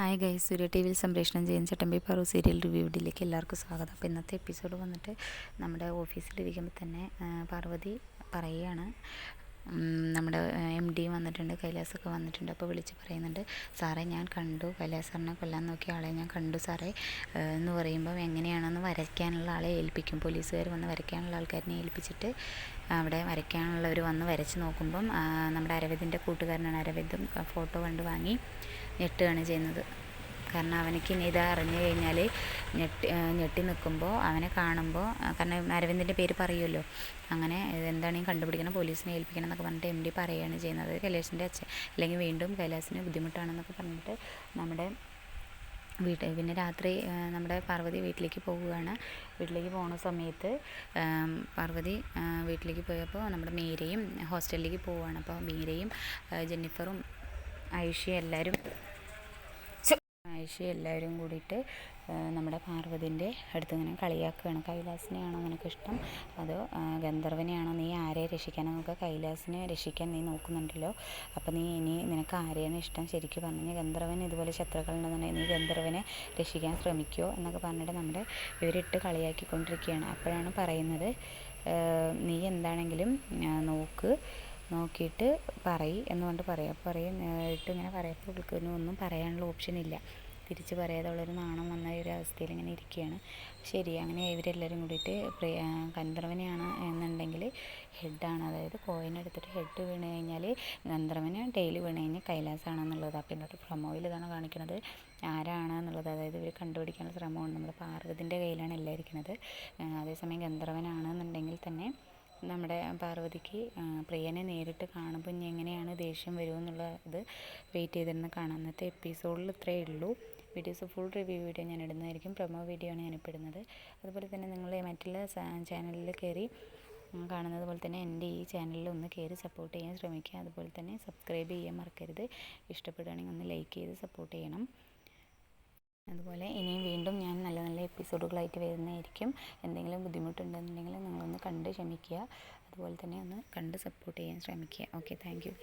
Hi guys സൂര്യ T വിയിൽ സംപ്രേഷണം ചെയ്യുന്ന ചട്ടമ്പി പാറു സീരിയൽ റിവ്യൂഡിലേക്ക് എല്ലാവർക്കും സ്വാഗതം. അപ്പോൾ ഇന്നത്തെ എപ്പിസോഡ് വന്നിട്ട് നമ്മുടെ ഓഫീസിലിരിക്കുമ്പോൾ തന്നെ പാർവതി പറയുകയാണ്. നമ്മുടെ എം ഡി വന്നിട്ടുണ്ട് കൈലാസൊക്കെ വന്നിട്ടുണ്ട്. അപ്പോൾ വിളിച്ച് പറയുന്നുണ്ട് സാറേ ഞാൻ കണ്ടു. കൈലാസ് സാറിനെ കൊല്ലാൻ നോക്കിയ ആളെ ഞാൻ കണ്ടു സാറേ. എന്ന് പറയുമ്പം എങ്ങനെയാണെന്ന് വരയ്ക്കാനുള്ള ആളെ ഏൽപ്പിക്കും. പോലീസുകാർ വന്ന് വരയ്ക്കാനുള്ള ആൾക്കാരിനെ ഏൽപ്പിച്ചിട്ട് അവിടെ വരയ്ക്കാനുള്ളവർ വന്ന് വരച്ച് നോക്കുമ്പം നമ്മുടെ അരവിന്ദിന്റെ കൂട്ടുകാരനാണ് അരവിന്ദും ഫോട്ടോ കണ്ട് വാങ്ങി ഞെട്ടുകയാണ് ചെയ്യുന്നത്. കാരണം അവനക്ക് ഇനി ഇത് അറിഞ്ഞു കഴിഞ്ഞാൽ ഞെട്ടി ഞെട്ടി നിൽക്കുമ്പോൾ അവനെ കാണുമ്പോൾ കാരണം അരവിന്ദിന്റെ പേര് പറയുമല്ലോ. അങ്ങനെ ഇതെന്താണെങ്കിൽ കണ്ടുപിടിക്കണം പോലീസിനെ ഏൽപ്പിക്കണം എന്നൊക്കെ പറഞ്ഞിട്ട് എം ഡി പറയുകയാണ് ചെയ്യുന്നത്. കൈലാസിന്റെ അച്ഛൻ അല്ലെങ്കിൽ വീണ്ടും കൈലാസിന് ബുദ്ധിമുട്ടാണെന്നൊക്കെ പറഞ്ഞിട്ട് നമ്മുടെ വീട്ട് പിന്നെ രാത്രി നമ്മുടെ പാർവതി വീട്ടിലേക്ക് പോവുകയാണ്. വീട്ടിലേക്ക് പോകുന്ന സമയത്ത് പാർവതി വീട്ടിലേക്ക് പോയപ്പോൾ നമ്മുടെ മീരയും ഹോസ്റ്റലിലേക്ക് പോവുകയാണ്. അപ്പോൾ മീരയും ജെന്നിഫറും ഐഷയും എല്ലാവരും ഐഷയും എല്ലാവരും കൂടിയിട്ട് നമ്മുടെ പാർവതിന്റെ അടുത്ത് ഇങ്ങനെ കളിയാക്കുകയാണ്. കൈലാസിനെയാണോ നിനക്ക് ഇഷ്ടം അതോ ഗന്ധർവനെയാണോ? നീ ആരെ രക്ഷിക്കാനോ നമുക്ക് കൈലാസിനെ രക്ഷിക്കാൻ നീ നോക്കുന്നുണ്ടല്ലോ. അപ്പോൾ നീ ഇനി നിനക്ക് ആരെയാണ് ഇഷ്ടം? ശരിക്കും പറഞ്ഞു ഗന്ധർവൻ ഇതുപോലെ ശത്രുക്കളുണ്ടെന്നുണ്ടെങ്കിൽ നീ ഗന്ധർവനെ രക്ഷിക്കാൻ ശ്രമിക്കുമോ എന്നൊക്കെ പറഞ്ഞിട്ട് നമ്മുടെ ഇവരിട്ട് കളിയാക്കിക്കൊണ്ടിരിക്കുകയാണ്. അപ്പോഴാണ് പറയുന്നത് നീ എന്താണെങ്കിലും നോക്ക് നോക്കിയിട്ട് പറയ് എന്നുകൊണ്ട് പറയും. പറയും ഇട്ട് ഇങ്ങനെ പറയപ്പോൾ ഇവൾക്ക് ഒന്നും പറയാനുള്ള ഓപ്ഷൻ ഇല്ല. തിരിച്ച് പറയാതെ അവളൊരു നാണം വന്ന ഒരു അവസ്ഥയിൽ ഇങ്ങനെ ഇരിക്കുകയാണ്. ശരി അങ്ങനെ ഇവരെല്ലാവരും കൂടിയിട്ട് പ്രിയ ഗന്ധർവനെയാണ് എന്നുണ്ടെങ്കിൽ ഹെഡാണ്. അതായത് കോയിൻ എടുത്തിട്ട് ഹെഡ് വീണ് കഴിഞ്ഞാൽ ഗന്ധർവന് ഡെയിലി വീണ് കഴിഞ്ഞാൽ കൈലാസാണെന്നുള്ളത്. അപ്പോൾ ഇന്നത്തെ പ്രൊമോയിൽ ഇതാണ് കാണിക്കുന്നത്. ആരാണ് എന്നുള്ളത്. അതായത് ഇവർ കണ്ടുപിടിക്കാനുള്ള ശ്രമമാണ് നമ്മുടെ പാർവതിന്റെ കയ്യിലാണ് എല്ലാം ഇരിക്കുന്നത്. അതേസമയം ഗന്ധർവനാണെന്നുണ്ടെങ്കിൽ തന്നെ നമ്മുടെ പാർവതിക്ക് പ്രിയനെ നേരിട്ട് കാണുമ്പോൾ ഇനി എങ്ങനെയാണ് ദേഷ്യം വരുമെന്നുള്ളത് വെയിറ്റ് ചെയ്തിരുന്ന് കാണാം. അന്നത്തെ എപ്പിസോഡിൽ ഇത്രയേ ഉള്ളൂ. വീഡിയോസ് ഫുൾ റിവ്യൂ വീഡിയോ ഞാൻ ഇടുന്നതായിരിക്കും പ്രൊമോ വീഡിയോ ആണ് ഞാനിപ്പോൾ ഇടുന്നത് അതുപോലെ തന്നെ നിങ്ങൾ മറ്റുള്ള ചാനലിൽ കയറി കാണുന്നത് പോലെ തന്നെ എന്റെ ഈ ചാനലിൽ ഒന്ന് കയറി സപ്പോർട്ട് ചെയ്യാൻ ശ്രമിക്കുക. അതുപോലെ തന്നെ സബ്സ്ക്രൈബ് ചെയ്യാൻ മറക്കരുത്. ഇഷ്ടപ്പെടുകയാണെങ്കിൽ ഒന്ന് ലൈക്ക് ചെയ്ത് സപ്പോർട്ട് ചെയ്യണം. അതുപോലെ ഇനിയും വീണ്ടും ഞാൻ നല്ല നല്ല എപ്പിസോഡുകളായിട്ട് വരുന്നതായിരിക്കും. എന്തെങ്കിലും ബുദ്ധിമുട്ടുണ്ടെന്നുണ്ടെങ്കിൽ നിങ്ങളൊന്ന് കണ്ട് ക്ഷമിക്കുക. അതുപോലെ തന്നെ ഒന്ന് കണ്ട് സപ്പോർട്ട് ചെയ്യാൻ ശ്രമിക്കുക. Okay thank you